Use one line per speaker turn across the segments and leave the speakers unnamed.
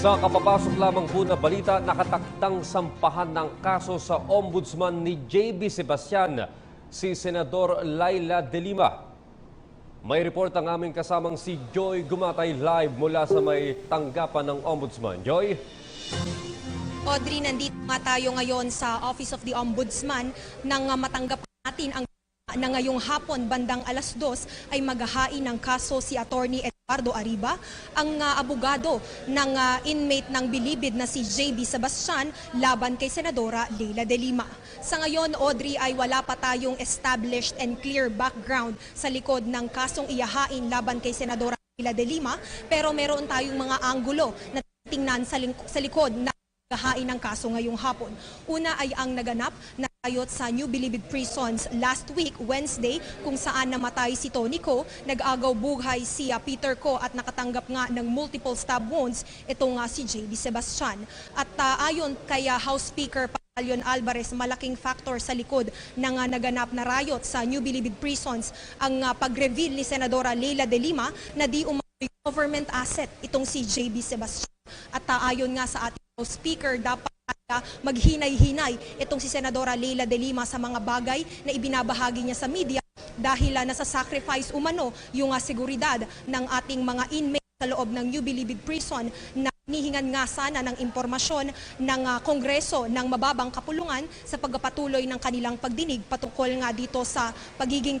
Sa kapapasok lamang po na balita, nakataktang sampahan ng kaso sa ombudsman ni JB Sebastian, si Senador Laila De Lima. May report ang aming kasamang si Joy Gumatay live mula sa may tanggapan ng ombudsman. Joy?
Audrey, nandito nga tayo ngayon sa Office of the Ombudsman nang matanggap natin ang na ngayong hapon bandang alas dos ay maghahain ng kaso si Attorney Eduardo Ariba, ang uh, abogado ng uh, inmate ng bilibid na si JB Sebastian laban kay Senadora Leila De Lima. Sa ngayon, Audrey, ay wala pa tayong established and clear background sa likod ng kasong iyahain laban kay Senadora Leila De Lima, pero meron tayong mga anggulo na tingnan sa, sa likod na gahain ng kaso ngayong hapon. Una ay ang naganap na riot sa New Bilibid Prisons last week, Wednesday, kung saan namatay si Tony Co, nag-agaw buhay si ah, Peter Co at nakatanggap nga ng multiple stab wounds ito nga si JB Sebastian. At ah, ayon kay ah, House Speaker Palion Alvarez, malaking factor sa likod ng ah, naganap na riot sa New Bilibid Prisons ang ah, pag-reveal ni Senadora Leila De Lima na di umano'y government asset itong si JB Sebastian. At ah, ayon nga sa ating Speaker, dapat uh, maghinay-hinay itong si Senadora Leila De Lima sa mga bagay na ibinabahagi niya sa media dahil uh, nasa sacrifice umano yung uh, seguridad ng ating mga inmates sa loob ng New Bilibid Prison na hinihingan nga sana ng impormasyon ng uh, Kongreso ng mababang kapulungan sa pagpapatuloy ng kanilang pagdinig patungkol nga dito sa pagiging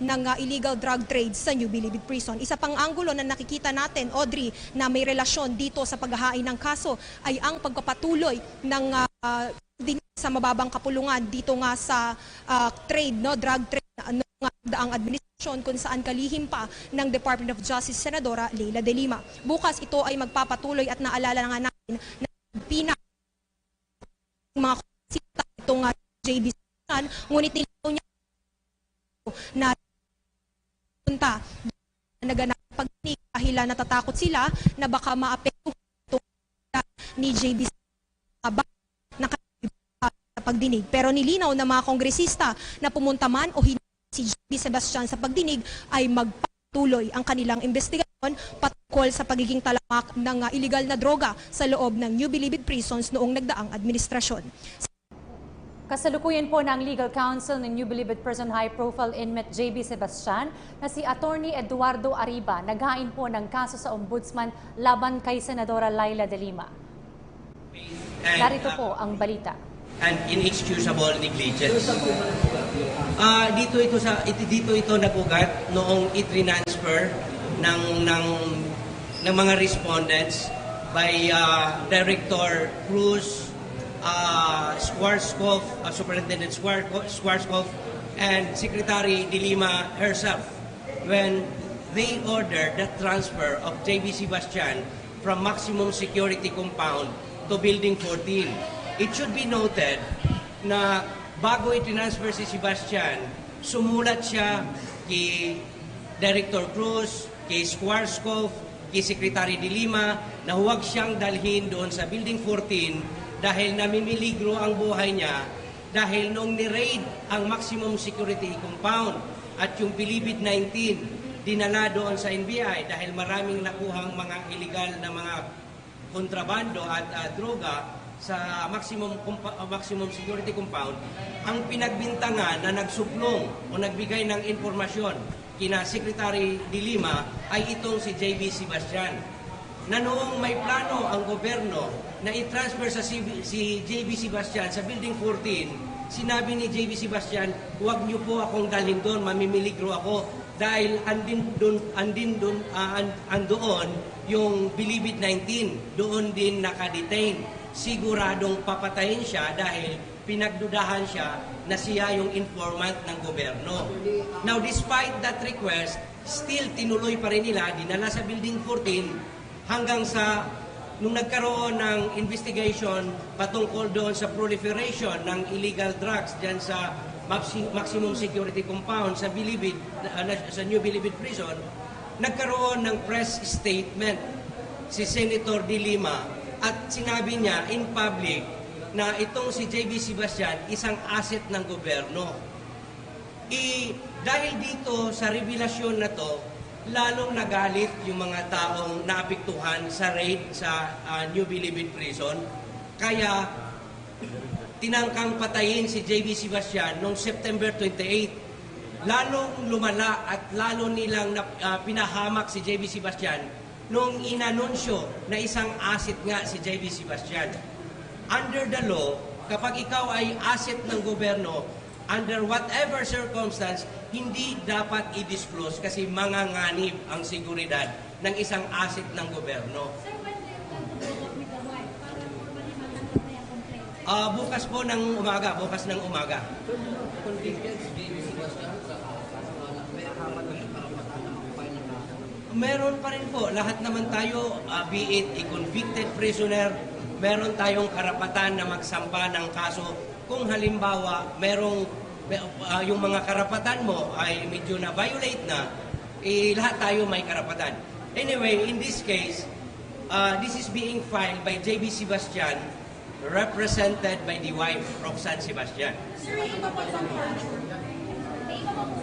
ng uh, illegal drug trade sa New Bilibid Prison. Isa pang anggulo na nakikita natin, Audrey, na may relasyon dito sa paghahain ng kaso ay ang pagpapatuloy ng uh, din sa mababang kapulungan dito nga sa uh, trade, no, drug trade ano nga daang administrasyon kung saan kalihim pa ng Department of Justice Senadora Leila De Lima. Bukas ito ay magpapatuloy at naalala nga natin na pina mga konsita itong uh, JB San, ngunit nilinaw niya na punta naganap pagdinig dahil ah, natatakot sila na baka maapektuhan ni JB na pagdinig. Pero nilinaw ng mga kongresista na pumunta man o hindi si JB Sebastian sa pagdinig ay magpatuloy ang kanilang investigasyon patungkol sa pagiging talamak ng ah, illegal na droga sa loob ng New Bilibid Prisons noong nagdaang administrasyon.
Kasalukuyan po ng legal counsel ng New Bilibid Person High Profile Inmate JB Sebastian na si Attorney Eduardo Ariba naghain po ng kaso sa Ombudsman laban kay Senadora Laila De Lima.
and,
Narito
uh,
po ang balita.
and inexcusable negligence. Ah, dito ito sa ito, dito ito nagugat noong i-transfer ng ng ng mga respondents by uh, Director Cruz, uh, Schwarzkopf, uh, Superintendent Schwarzkopf, and Secretary De Lima herself when they ordered the transfer of JB Sebastian from maximum security compound to building 14. It should be noted na bago i-transfer si Sebastian, sumulat siya kay Director Cruz, kay Schwarzkopf, kay Secretary De Lima na huwag siyang dalhin doon sa Building 14 dahil namimiligro ang buhay niya dahil noong ni-raid ang maximum security compound at yung Bilibid 19 dinala doon sa NBI dahil maraming nakuhang mga illegal na mga kontrabando at ah, droga sa maximum ah, maximum security compound ang pinagbintangan na nagsuplong o nagbigay ng impormasyon kina Secretary De Lima ay itong si JB Sebastian na noong may plano ang gobyerno na i-transfer sa CB si JB Sebastian sa Building 14, sinabi ni JB Sebastian, huwag niyo po akong dalhin doon, mamimiligro ako dahil andin doon andin doon ah, and, andoon yung Bilibid 19 doon din nakadetain siguradong papatayin siya dahil pinagdudahan siya na siya yung informant ng gobyerno. Now, despite that request, still tinuloy pa rin nila, dinala sa Building 14 hanggang sa nung nagkaroon ng investigation patungkol doon sa proliferation ng illegal drugs dyan sa maxi- maximum security compound sa Bilibid, uh, sa New Bilibid Prison, nagkaroon ng press statement si Senator De Lima at sinabi niya in public na itong si JB Sebastian isang asset ng gobyerno. I, dahil dito sa revelasyon na to, lalong nagalit yung mga taong naapektuhan sa raid sa ah, New Bilibid Prison. Kaya tinangkang patayin si JB Sebastian noong September 28. Lalong lumala at lalo nilang nap- ah, pinahamak si JB Sebastian noong inanunsyo na isang asset nga si JB Sebastian. Under the law, kapag ikaw ay asset ng gobyerno, under whatever circumstance, hindi dapat i-disclose kasi manganganib ang seguridad ng isang asset ng gobyerno.
Sir, when do you plan to follow up with the wife para formally matanggap na yung complaint?
Ah, bukas po ng umaga, bukas ng umaga. Meron pa rin po, lahat naman tayo, ah, be it a convicted prisoner, meron tayong karapatan na magsampa ng kaso. Kung halimbawa, merong, ah, yung mga karapatan mo ay medyo na-violate na, eh, lahat tayo may karapatan. Anyway, in this case, ah, this is being filed by JB Sebastian, represented by the wife, Roxanne Sebastian.
Sir, po po ba?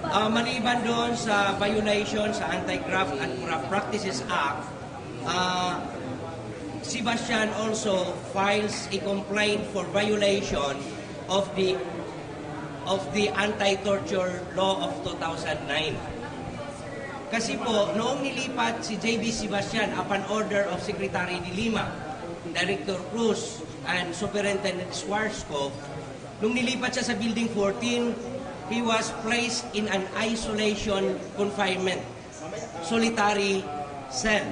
Ah, maliban doon sa violation sa Anti-Graft and Graft Practices Act, ah, Sebastian also files a complaint for violation of the of the anti-torture law of 2009. Kasi po, noong nilipat si JB Sebastian upon order of Secretary de Lima, Director Cruz, and Superintendent Schwarzkopf, nung nilipat siya sa Building 14, he was placed in an isolation confinement, solitary cell,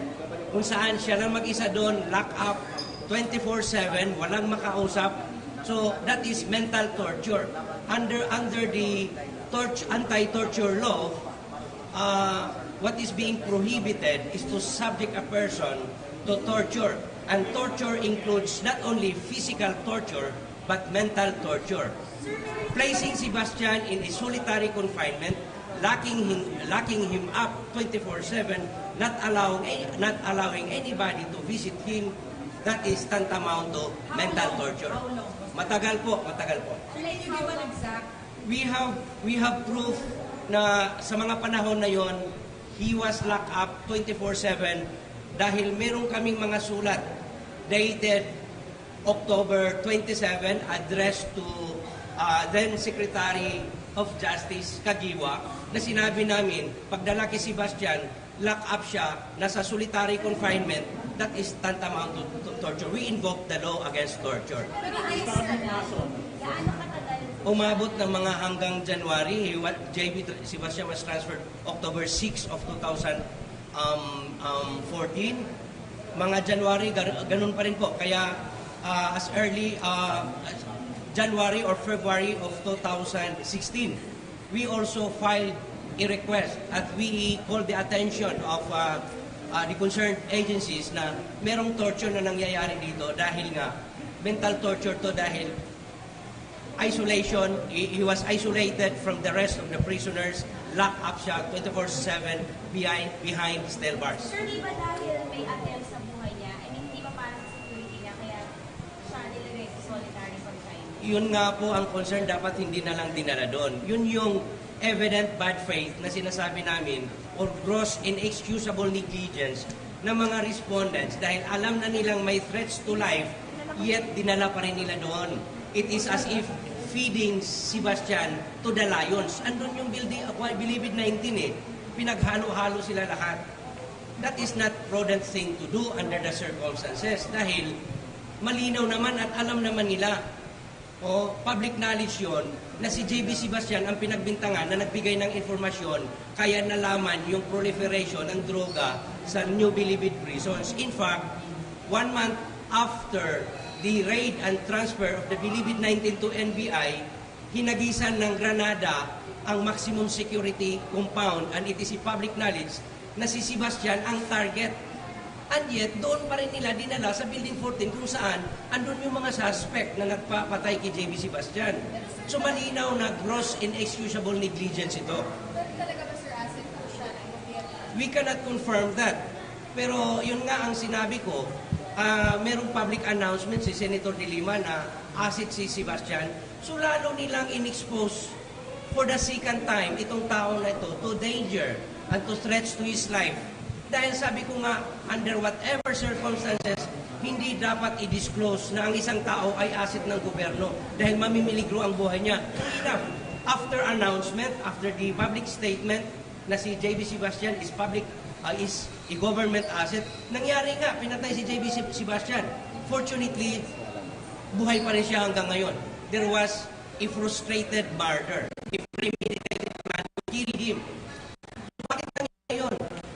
kung saan siya lang mag-isa doon, lock up 24-7, walang makausap. So that is mental torture. Under under the anti-torture law, uh, what is being prohibited is to subject a person to torture. And torture includes not only physical torture, but mental torture. Placing Sebastian in a solitary confinement, locking him, locking him up 24-7, not allowing, not allowing anybody to visit him, that is tantamount to mental torture. Matagal po, matagal po
Like, how long exact?
we have we have proof na sa mga panahon na yon he was locked up 24/7 dahil meron kaming mga sulat dated October 27 addressed to uh, then Secretary of Justice Kagiwa na sinabi namin pagdala kay Sebastian lock up siya nasa solitary confinement that is tantamount to, to torture we invoke the law against torture
katagal?
umabot ng mga hanggang January, what JB Tr- Sebastian was transferred October 6 of 2014. Mga January, ganun pa rin po. Kaya uh, as early uh, January or February of 2016, we also filed a request at we called the attention of uh, uh, the concerned agencies na merong torture na nangyayari dito dahil nga mental torture to dahil isolation, he, he was isolated from the rest of the prisoners, locked up siya 24-7 behind, behind steel bars.
Sir, di ba dahil may attempt sa buhay niya? I mean, di ba para sa security niya? Kaya siya nilagay sa solitary confinement?
Yun nga po ang concern, dapat hindi na lang dinala doon. Yun yung evident bad faith na sinasabi namin or gross inexcusable negligence ng mga respondents dahil alam na nilang may threats to life yet dinala pa rin nila doon. It is as if feeding Sebastian to the lions. Andun yung building, Believe It 19 eh. Pinaghalo-halo sila lahat. That is not prudent thing to do under the circumstances dahil malinaw naman at alam naman nila o public knowledge yon na si JB Sebastian ang pinagbintangan na nagbigay ng informasyon kaya nalaman yung proliferation ng droga sa New Bilibid prisons. In fact, one month after the raid and transfer of the Bilibid 19 to NBI, hinagisan ng Granada ang maximum security compound and it is a public knowledge na si Sebastian ang target And yet, doon pa rin nila dinala sa Building 14 kung saan andun yung mga suspect na nagpapatay kay JB Sebastian. So malinaw na gross inexcusable negligence ito.
Pero talaga ba, Sir, po siya?
We cannot confirm that. Pero yun nga ang sinabi ko, ah, merong public announcement si Senator De Lima na asset si Sebastian. So lalo nilang in-expose for the second time itong tao na ito to danger and to threats to his life. Dahil sabi ko nga, under whatever circumstances, hindi dapat i-disclose na ang isang tao ay asset ng gobyerno dahil mamimiligro ang buhay niya. After announcement, after the public statement na si JB Sebastian is public uh, is a government asset, nangyari nga, pinatay si JB Sebastian. Fortunately, buhay pa rin siya hanggang ngayon. There was a frustrated murder, a premeditated plan to kill him. Bakit nangyari yun?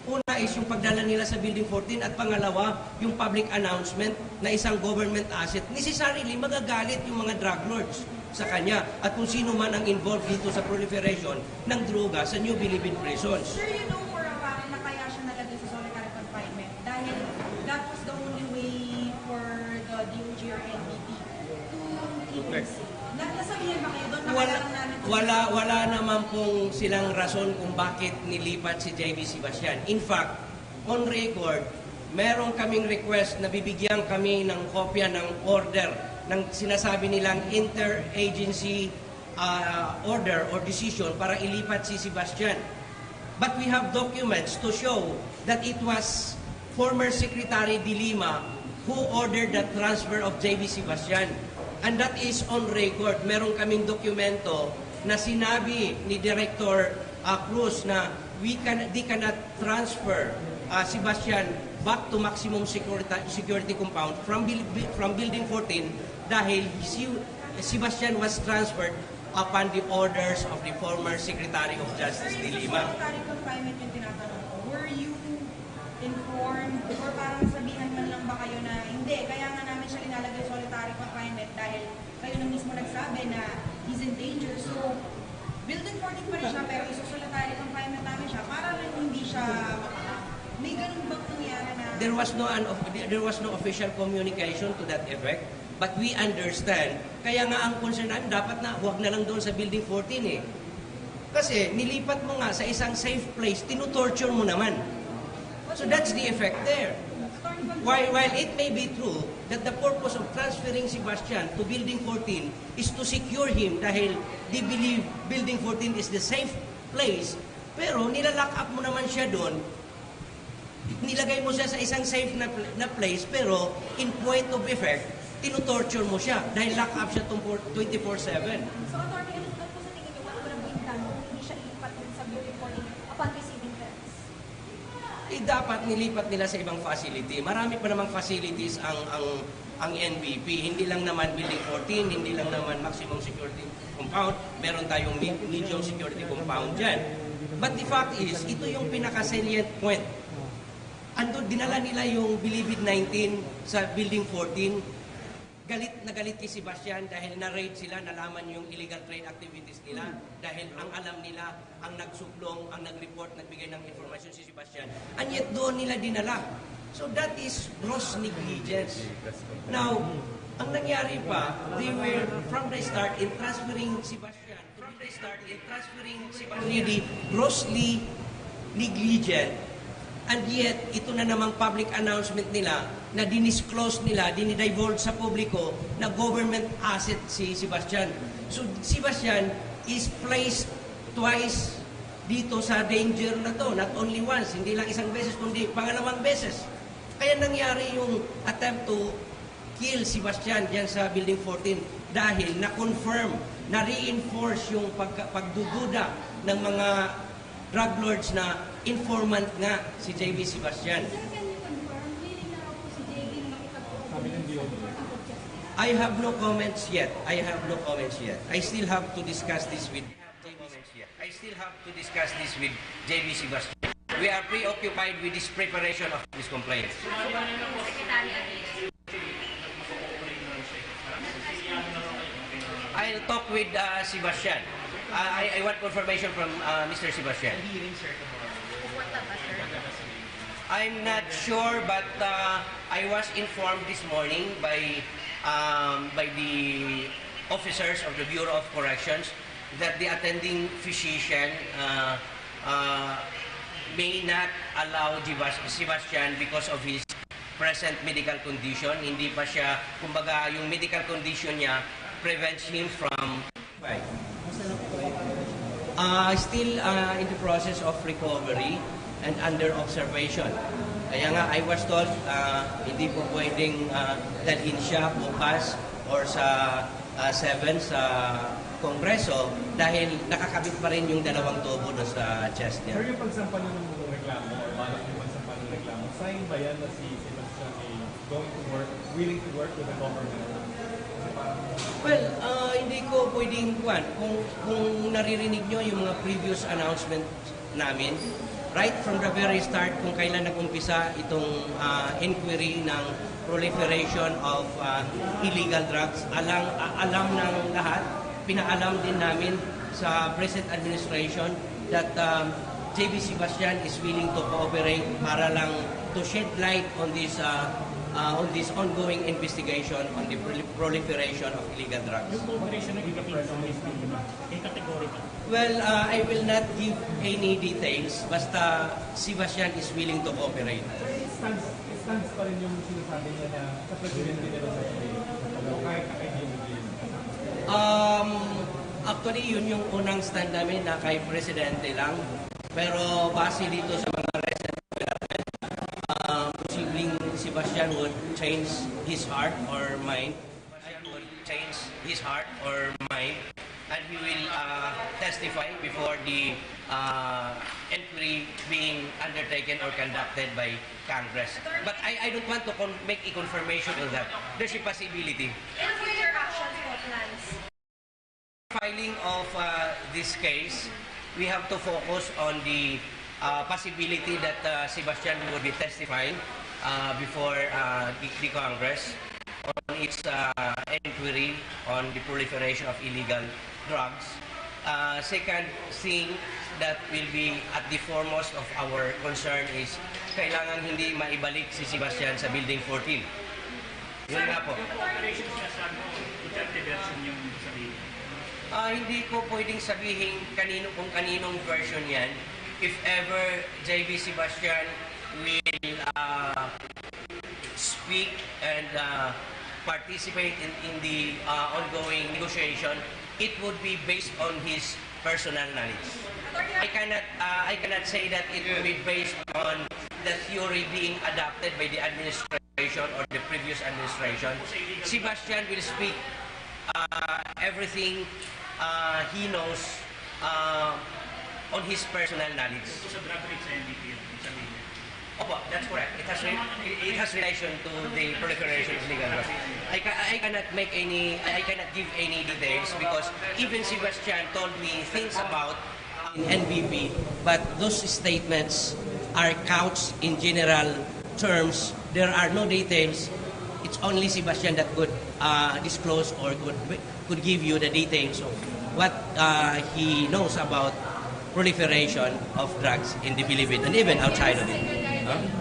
Una is yung pagdala nila sa Building 14 at pangalawa, yung public announcement na isang government asset. Necessarily, magagalit yung mga drug lords sa kanya at kung sino man ang involved dito sa proliferation ng droga sa New Bilibid prisons.
Sir, you know for a fact na kaya siya nalagay sa solitary confinement dahil that was the only way for the DOJ or NBP to keep him safe. Na- Nasabihan ba kayo doon?
wala, wala, wala naman pong silang rason kung bakit nilipat si JB Sebastian. In fact, on record, meron kaming request na bibigyan kami ng kopya ng order ng sinasabi nilang interagency uh, order or decision para ilipat si Sebastian. But we have documents to show that it was former Secretary de Lima who ordered the transfer of JB Sebastian. And that is on record. Meron kaming dokumento na sinabi ni Director uh, Cruz na we can, they cannot transfer uh, Sebastian back to maximum security, security compound from, from Building 14 dahil si, Sebastian was transferred upon the orders of the former Secretary of Justice de
Sir,
Lima.
yung solitary confinement yung tinatanong. Were you informed or parang sabihan man lang ba kayo na hindi, kaya nga namin siya linalagay solitary confinement dahil kayo na mismo nagsabi na he's in danger. So, building 14 pa rin siya pero iso-solitary confinement namin siya para rin hindi siya. May ganun bang nangyari na
There was no an, there was no official communication to that effect. But we understand, kaya nga ang concern namin, dapat na huwag na lang doon sa Building 14 eh. Kasi nilipat mo nga sa isang safe place, tinutorture mo naman. So that's the effect there. While, while it may be true that the purpose of transferring Sebastian to Building 14 is to secure him dahil they believe Building 14 is the safe place, pero nilalock up mo naman siya doon nilagay mo siya sa isang safe na, pl- na place, pero in point of effect, tinutorture mo siya dahil lock up siya tumpo- 24-7.
So, attorney, ano ano po sa tingin niyo, been done kung hindi siya ilipat sa building 14 upon receiving threats?
Eh, dapat nilipat nila sa ibang facility. Marami pa namang facilities ang ang ang NBP. Hindi lang naman Building 14, hindi lang naman Maximum Security Compound. Meron tayong me- Medium Security Compound dyan. But the fact is, ito yung pinaka-salient point. Ando, dinala nila yung Bilibid 19 sa Building 14. Galit na galit kay Sebastian dahil na-raid sila, nalaman yung illegal trade activities nila. Dahil ang alam nila, ang nagsuplong, ang nag-report, nagbigay ng information si Sebastian. And yet doon nila dinala. So that is gross negligence. Now, ang nangyari pa, they were from the start in transferring Sebastian, from the start in transferring Sebastian, really grossly negligent And yet, ito na namang public announcement nila na dinisclose nila, dinidivulge sa publiko na government asset si Sebastian. So, Sebastian is placed twice dito sa danger na to. Not only once, hindi lang isang beses, kundi pangalawang beses. Kaya nangyari yung attempt to kill Sebastian diyan sa Building 14 dahil na-confirm, na-reinforce yung pag, pagdududa ng mga drug lords na informant nga si JB Sebastian. I have no comments yet. I have no comments yet. I still have to discuss this with. I still have to discuss this with JB Sebastian. We are preoccupied with this preparation of this complaint. I'll talk with uh, Sebastian. Uh, I, I want confirmation from uh, Mr. Sebastian. I'm not sure, but uh, I was informed this morning by um, by the officers of the Bureau of Corrections that the attending physician uh, uh, may not allow Sebastian because of his present medical condition. Hindi pa siya, kumbaga, yung medical condition niya prevents him from uh, still uh, in the process of recovery and under observation. Kaya nga, I was told, uh, hindi po pwedeng uh, dalhin siya bukas or sa uh, 7 sa Kongreso dahil nakakabit pa rin yung dalawang tubo doon sa chest niya.
yung pagsampa niyo ng reklamo or balak yung pagsampa ng reklamo, sign ba yan na si Sebastian ay going to work, willing to work with the government?
Well, uh, hindi ko pwedeng kuwan. Kung, kung naririnig nyo yung mga previous announcement namin, right from the very start, kung kailan nag-umpisa itong uh, inquiry ng proliferation of uh, illegal drugs, alam, alam ng lahat, pinaalam din namin sa present administration that um, JB Sebastian is willing to cooperate para lang to shed light on this uh, uh, on this ongoing investigation on the prol- proliferation of illegal drugs.
cooperation ng iba-personal in categorical.
Well, uh, I will not give any details basta Sebastian is willing to cooperate.
It stands pa rin yung sinasabi niya na sa presidente nila sa kahit.
Um, actually, yun yung unang stand namin na kay Presidente lang. Pero base dito sa Change his heart or mind. Change his heart or mind and he will uh, testify before the uh, inquiry being undertaken or conducted by Congress. But I, I don't want to make a confirmation on that. There's a possibility.
And further actions po plans?
filing of uh, this case, we have to focus on the uh, possibility that uh, Sebastian will be testifying uh, before uh, the, Congress on its uh, inquiry on the proliferation of illegal drugs. Uh, second thing that will be at the foremost of our concern is kailangan hindi maibalik si Sebastian sa Building 14. Yun nga po. Ah, hindi ko pwedeng sabihin kanino kung kaninong version yan. If ever JB Sebastian will uh, speak and uh, participate in, in the uh, ongoing negotiation, it would be based on his personal knowledge. I cannot uh, I cannot say that it will be based on the theory being adopted by the administration or the previous administration. Sebastian will speak uh, everything uh, he knows uh, on his personal knowledge. Opo, that's correct. It has it has relation to the proliferation of legal drugs. I, ca- I cannot make any I cannot give any details because even Sebastian told me things about NBP, but those statements are couched in general terms. There are no details. It's only Sebastian that could uh, disclose or could could give you the details of what uh, he knows about proliferation of drugs in the Philippines and even outside of it. Huh?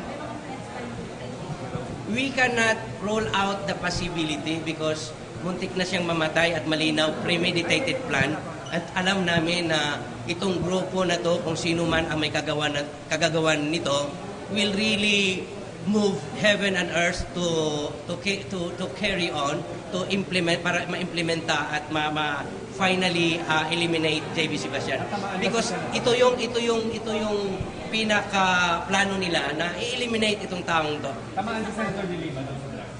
We cannot roll out the possibility because muntik na siyang mamatay at malinaw premeditated plan. At alam namin na itong grupo na to kung sino man ang may kagawan, kagagawan nito will really move heaven and earth to to to to carry on to implement para ma-implementa at ma, ma finally uh, eliminate JB Sebastian. Because ito yung ito yung ito yung pinaka plano nila na i-eliminate itong taong to
Tamaan si Senator De Lima doon sa drugs.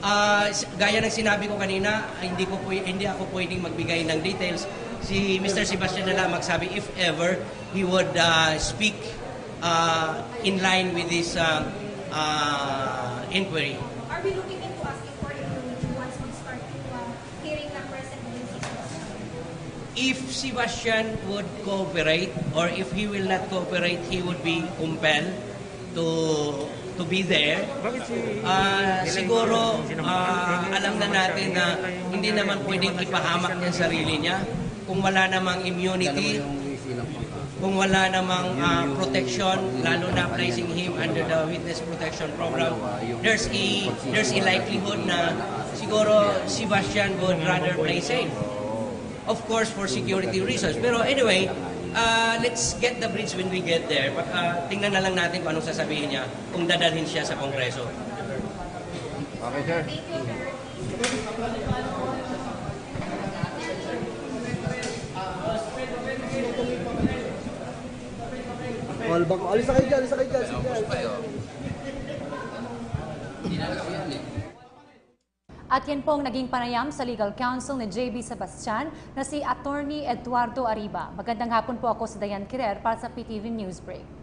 Ah, s- gaya ng sinabi ko kanina, hindi ko pwe- hindi ako pwedeng magbigay ng details. Si Mr. Sebastian na lang magsabi if ever he would ah, speak ah, in line with this ah, ah, inquiry.
Are we looking into asking for immunity once we start to uh, hearing ng President Sebastian?
If Sebastian would cooperate or if he will not cooperate, he would be compelled to to be there. Ah, siguro ah, alam na natin na hindi naman pwedeng ipahamak niya sarili niya. kung wala namang immunity kung wala namang ah, protection lalo na placing him under the witness protection program there's a there's a likelihood na siguro Sebastian would rather play safe of course for security reasons pero anyway uh, let's get the bridge when we get there uh, tingnan na lang natin kung anong sasabihin niya kung dadalhin siya sa kongreso
Okay, sir.
All back. Alis na kayo dyan, alis na kayo dyan. Alis na kayo.
At yan pong naging panayam sa legal counsel ni JB Sebastian na si Attorney Eduardo Ariba. Magandang hapon po ako sa Dayan Kirer para sa PTV Newsbreak.